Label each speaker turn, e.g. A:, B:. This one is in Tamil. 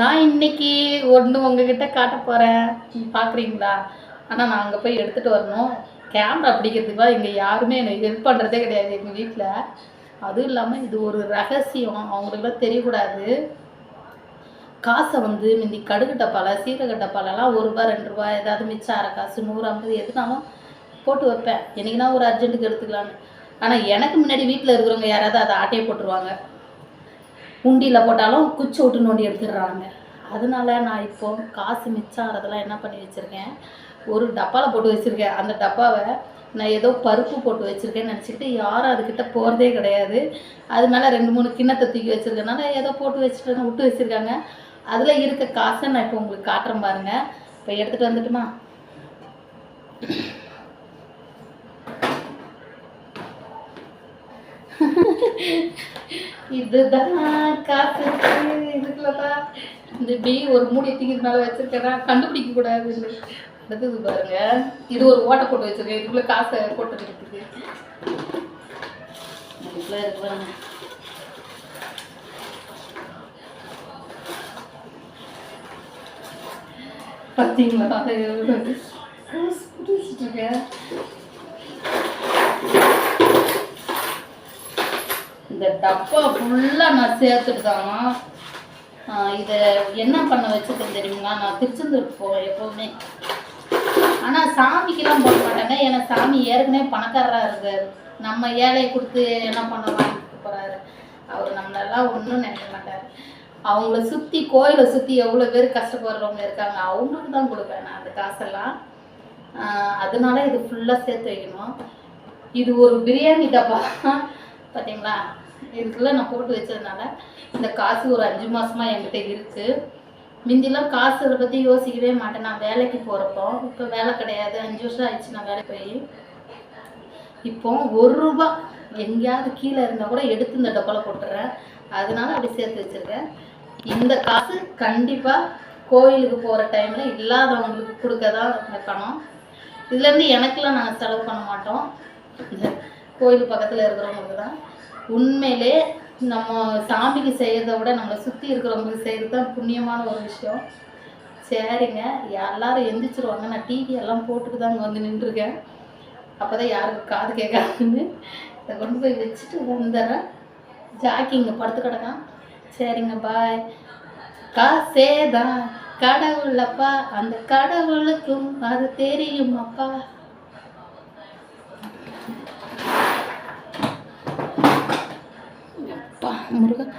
A: நான் இன்னைக்கு ஒன்று உங்ககிட்ட காட்ட போகிறேன் பார்க்குறீங்களா ஆனால் நான் அங்கே போய் எடுத்துகிட்டு வரணும். கேமரா பிடிக்கிறதுக்குலாம் இங்கே யாருமே எனக்கு ஹெல்ப் பண்ணுறதே கிடையாது எங்கள் வீட்டில் அதுவும் இல்லாமல் இது ஒரு ரகசியம். அவங்களுக்குலாம் தெரியக்கூடாது. காசை வந்து முந்தி கடுகு டப்பால சீரக டப்பாலலாம் ஒரு ரூபா ரெண்டு ரூபா ஏதாவது மிச்சம் அரை காசு நூறு ஐம்பது எதுனாலும் போட்டு வைப்பேன். என்னைக்குனா ஒரு அர்ஜென்ட்டுக்கு எடுத்துக்கலான்னு ஆனால் எனக்கு முன்னாடி வீட்டில் இருக்கிறவங்க யாராவது அதை ஆட்டையை போட்டுருவாங்க. உண்டியில் போட்டாலும் குச்சி விட்டு நோண்டி எடுத்துடுறாங்க. அதனால நான் இப்போ காசு மிச்சம் அதெல்லாம் என்ன பண்ணி வச்சுருக்கேன்? ஒரு டப்பாவில் போட்டு வச்சுருக்கேன். அந்த டப்பாவை நான் ஏதோ பருப்பு போட்டு வச்சுருக்கேன்னு நினச்சிக்கிட்டு யாரும் அதுக்கிட்ட போகிறதே கிடையாது. அது மேலே ரெண்டு மூணு கிண்ணத்தை தூக்கி வச்சுருக்கனால ஏதோ போட்டு வச்சுட்டு விட்டு வச்சுருக்காங்க. அதில் இருக்க காசை நான் இப்போ உங்களுக்கு காட்டுறேன் பாருங்கள் இப்போ எடுத்துகிட்டு வந்துட்டுமா? இதுதான் காசு. இதுக்குள்ள இந்த பி ஒரு மூடி தூக்கி மேலே வச்சிருக்கேன்? கண்டுபிடிக்க கூடாது. அடுத்தது பாருங்க. இது ஒரு ஓட்டை போட்டு வச்சிருக்கேன். இதுக்குள்ள காசை போட்டு இருக்குது இதுக்குள்ள இருக்கு பாருங்க. பார்த்தீங்களா காசு போட்டு வச்சிருக்கேன் இந்த டப்பா ஃபுல்லாக நான் சேர்த்துட்டு தான் இதை என்ன பண்ண வச்சுருக்கேன் தெரியுங்களா? நான் திருச்செந்தூர் போவேன் எப்போவுமே. ஆனால் சாமிக்கெல்லாம் போட மாட்டாங்க. ஏன்னா சாமி ஏற்கனவே பணக்காரராக இருக்கார். நம்ம ஏழையை கொடுத்து என்ன பண்ணலாம் போகிறாரு அவர் நம்மளெல்லாம் ஒன்றும் நினைக்க மாட்டார். அவங்கள சுற்றி கோயிலை சுற்றி எவ்வளோ பேர் கஷ்டப்படுறவங்க இருக்காங்க அவங்களுக்கு தான் கொடுப்பேன் நான் அந்த காசெல்லாம். அதனால இது ஃபுல்லாக சேர்த்து வைக்கணும். இது ஒரு பிரியாணி டப்பா. பார்த்தீங்களா இதுக்கெல்லாம் நான் போட்டு வச்சதுனால இந்த காசு ஒரு அஞ்சு மாசமா என்கிட்ட இருக்கு. முந்திலாம் காசு அதை பற்றி யோசிக்கவே மாட்டேன். நான் வேலைக்கு போகிறப்போ இப்போ வேலை கிடையாது. அஞ்சு வருஷம் ஆயிடுச்சு நான் வேலைக்கு போய். இப்போ ஒரு ரூபா எங்கேயாவது கீழே இருந்தால் கூட எடுத்து இந்த டப்பாவில் போட்டுறேன். அதனால அப்படி சேர்த்து வச்சிருக்கேன். இந்த காசு கண்டிப்பாக கோயிலுக்கு போகிற டைமில் இல்லாதவங்களுக்கு கொடுக்க தான் இந்த பணம். இதுலேருந்து எனக்கெல்லாம் நாங்கள் செலவு பண்ண மாட்டோம். இந்த கோயில் பக்கத்தில் இருக்கிறவங்களுக்கு தான் உண்மையிலே நம்ம சாமிக்கு செய்கிறத விட நம்மளை சுற்றி இருக்கிறவங்களுக்கு செய்கிறது தான் புண்ணியமான ஒரு விஷயம். சரிங்க. எல்லாரும் எந்திரிச்சிருவாங்க. நான் டிவி எல்லாம் போட்டுட்டு தான் அங்கே வந்து நின்றுருக்கேன். அப்போ தான் யாருக்கு காது கேட்காதுன்னு. இதை கொண்டு போய் வச்சுட்டு வந்துடுறேன். ஜாக்கி இங்கே படுத்து கிடக்கான். சரிங்க பாய் காசேதான். கடவுள் அப்பா அந்த கடவுளுக்கும் அது தெரியும் அப்பா அப்பா முருகன்